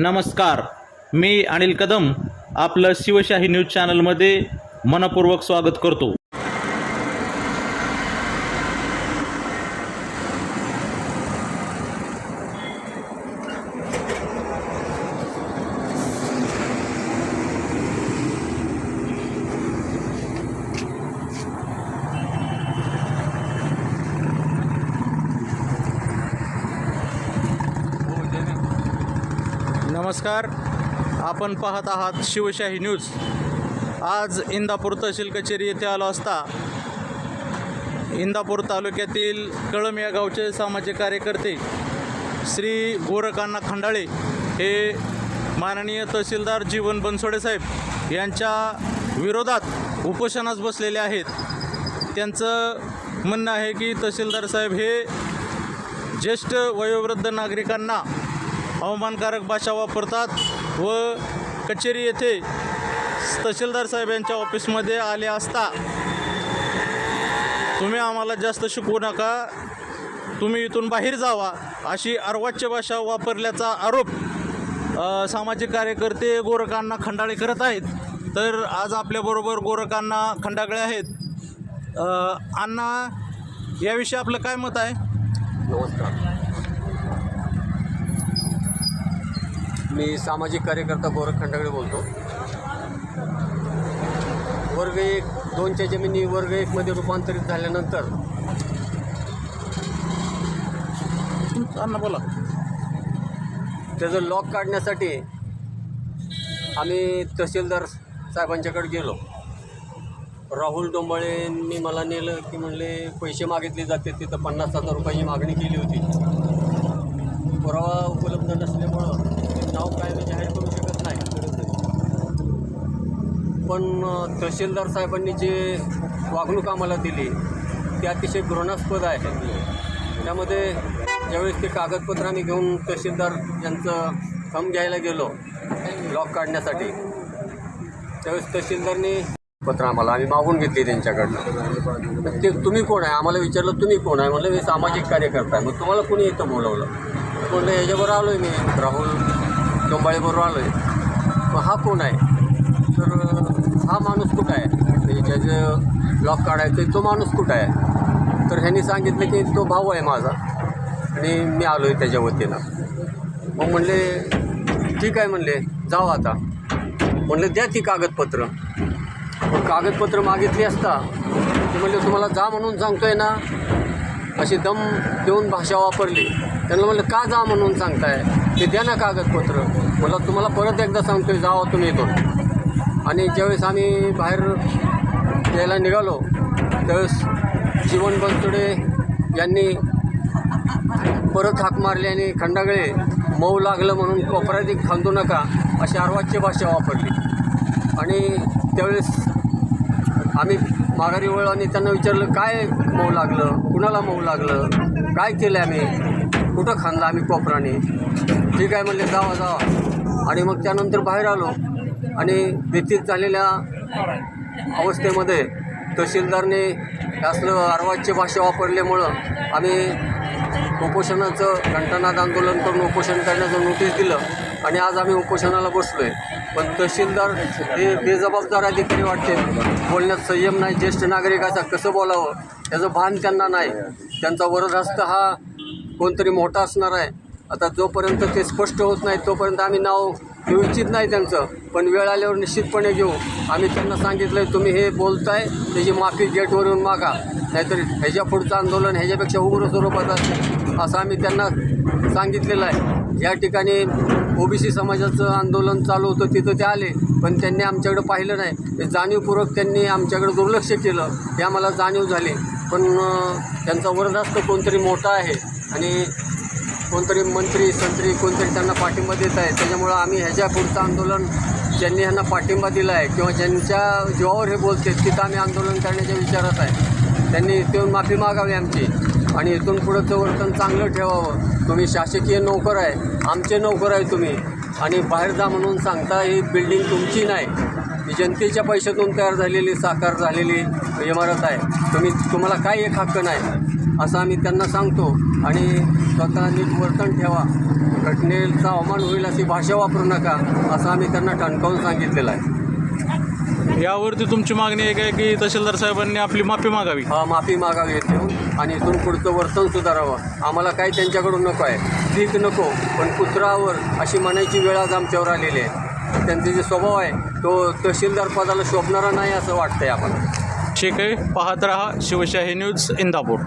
नमस्कार. मी अनिल कदम आपलं शिवशाही न्यूज चॅनलमध्ये मनपूर्वक स्वागत करतो. नमस्कार. आपण पाहत आहात शिवशाही न्यूज. आज इंदापूर तहसील कचेरी येथे आलो असता इंदापूर तालुक्यातील कळम या गावचे सामाजिक कार्यकर्ते श्री गोरकांना खंडाळे हे माननीय तहसीलदार जीवन बनसोडे साहेब यांच्या विरोधात उपोषणास बसलेले आहेत. त्यांचं म्हणणं आहे की तहसीलदार साहेब हे ज्येष्ठ वयोवृद्ध नागरिकांना अवमानकारक भाषा वापरतात व कचेरी येथे तहसीलदार साहेब यांच्या ऑफिसमध्ये आले असता तुम्ही आम्हाला जास्त शिकवू नका तुम्ही इथून बाहेर जावा अशी अर्वाच्य भाषा वापरल्याचा आरोप सामाजिक कार्यकर्ते गोरकांना खंडाळे करत आहेत. तर आज आपल्याबरोबर गोरकांना खंडागळे आहेत. अण्णा याविषयी आपलं काय मत आहे? नमस्कार. मी सामाजिक कार्यकर्ता गोरख खंडागळे बोलतो. वर्ग एक दोनच्या जमिनी वर्ग एकमध्ये रूपांतरित झाल्यानंतर बोला. त्याचं लॉक काढण्यासाठी आम्ही तहसीलदार साहेबांच्याकडे गेलो. राहुल डोंबाळेंनी मला नेलं की म्हणले पैसे मागितले जाते तिथं पन्नास हजार रुपयाची मागणी केली होती. पुरावा उपलब्ध नसल्यामुळं नाव काय मी जाहीर करू शकत नाही. पण तहसीलदार साहेबांनी जे वागणूक आम्हाला दिली ती अतिशय घृणास्पद आहे. त्यामध्ये ज्यावेळेस ते कागदपत्र आम्ही घेऊन तहसीलदार यांचं थम घ्यायला गेलो लॉक काढण्यासाठी त्यावेळेस तहसीलदारनी पत्र आम्हाला आम्ही मागून घेतली त्यांच्याकडनं. ते तुम्ही कोण आहे? आम्हाला विचारलं तुम्ही कोण आहे? म्हणलं मी सामाजिक कार्यकर्ता आहे. मग तुम्हाला कोणी इथं बोलवलं? कोणलं याच्यावर आलो आहे मी. राहुल डोंबाळेबरोबर आलो आहे मग हा कोण आहे? तर हा माणूस कुठं आहे? म्हणजे ज्याचं लॉक काढायचं आहे तो माणूस कुठं आहे? तर ह्यांनी सांगितलं की तो भाऊ आहे माझा. आणि मी आलो आहे त्याच्या वतीनं. मग म्हणले ठीक आहे म्हणले जाऊ आता. म्हणलं द्या ती कागदपत्र. मग कागदपत्र मागितली असता ते म्हणले तुम्हाला जा म्हणून सांगतोय ना अशी दम देऊन भाषा वापरली. त्यांना म्हणलं का जा म्हणून सांगताय? ते द्या ना कागदपत्र. मला तुम्हाला परत एकदा सांगतोय जावा तुम्ही इथून. आणि ज्यावेळेस आम्ही बाहेर यायला निघालो त्यावेळेस जीवन बनसोडे यांनी परत हाक मारली आणि खंडागळे मऊ लागलं म्हणून कोपऱ्यात खांदू नका अशी अर्वाच्य भाषा वापरली. आणि त्यावेळेस आम्ही माघारी वळ आणि त्यांना विचारलं काय मऊ लागलं? कुणाला मऊ लागलं? काय केलं आम्ही? कुठं खांदलं आम्ही कोपराने? ठीक आहे म्हणले जावा जावा. आणि मग त्यानंतर बाहेर आलो आणि भीतीत झालेल्या अवस्थेमध्ये तहसीलदारने असलं अर्वाच्य भाषा वापरल्यामुळं आम्ही उपोषणाचं घंटानाद आंदोलन करून उपोषण करण्याचं नोटीस दिलं. आणि आज आम्ही उपोषणाला बसलो आहे पण तहसीलदार हे बेजबाबदार अधिकारी वाटते. बोलण्यात संयम नाही ज्येष्ठ नागरिकाचा कसं बोलावं? त्याचं भान त्यांना नाही. त्यांचा वरदहस्त हा कोणतरी मोठा असणार आहे. आता जोपर्यंत ते स्पष्ट होत नाही तोपर्यंत आम्ही नाव घेऊ इच्छित नाही त्यांचं. पण वेळ आल्यावर निश्चितपणे घेऊ. आम्ही त्यांना सांगितलं आहे तुम्ही हे बोलताय त्याची माफी गेटवरून मागा. नाहीतर ह्याच्या पुढचं आंदोलन ह्याच्यापेक्षा उग्र स्वरूपात असेल असं आम्ही त्यांना सांगितलेलं आहे. या ठिकाणी ओबीसी समाजाचं आंदोलन चालू होतं तिथं ते आले पण त्यांनी आमच्याकडं पाहिलं नाही. ते जाणीवपूर्वक त्यांनी आमच्याकडं दुर्लक्ष केलं. हे आम्हाला जाणीव झाली. पण त्यांचा वरदास्त कोणतरी मोठा आहे आणि कोणतरी मंत्री संत्री कोणतरी त्यांना पाठिंबा देत आहे. त्याच्यामुळं आम्ही ह्याच्या पुढचं आंदोलन ज्यांनी ह्यांना पाठिंबा दिला आहे किंवा ज्यांच्या जीवावर हे बोलते तिथं आम्ही आंदोलन करण्याच्या विचारात आहे. त्यांनी तेवढी माफी मागावी आमची. आणि इथून पुढंचं वर्तन चांगलं ठेवावं. तुम्ही शासकीय नोकर आहे. आमचे नोकर आहे तुम्ही. आणि बाहेर जा म्हणून सांगता ही बिल्डिंग तुमची नाही. ही जनतेच्या पैशातून तयार झालेली साकार झालेली इमारत आहे. तुम्ही तुम्हाला काय एक हक्क नाही असं आम्ही त्यांना सांगतो. आणि स्वतः नीट वर्तन ठेवा. घटनेचा अवमान होईल अशी भाषा वापरू नका असं आम्ही त्यांना ठणकावून सांगितलेलं आहे. यावरती तुमची मागणी आहे काय की तहसीलदार साहेबांनी आपली माफी मागावी? हा माफी मागावी येते आणि इथून पुढचं वर्तन सुधारावं. आम्हाला काही त्यांच्याकडून नको आहे. भीक नको पण कुत्रावर अशी म्हणायची वेळ आज आमच्यावर आलेली आहे. त्यांचे जे स्वभाव आहे तो तहसीलदार पदाला शोभणारा नाही असं वाटतंय आम्हाला. ठीक आहे. पाहत रहा शिवशाही न्यूज इंदापूर.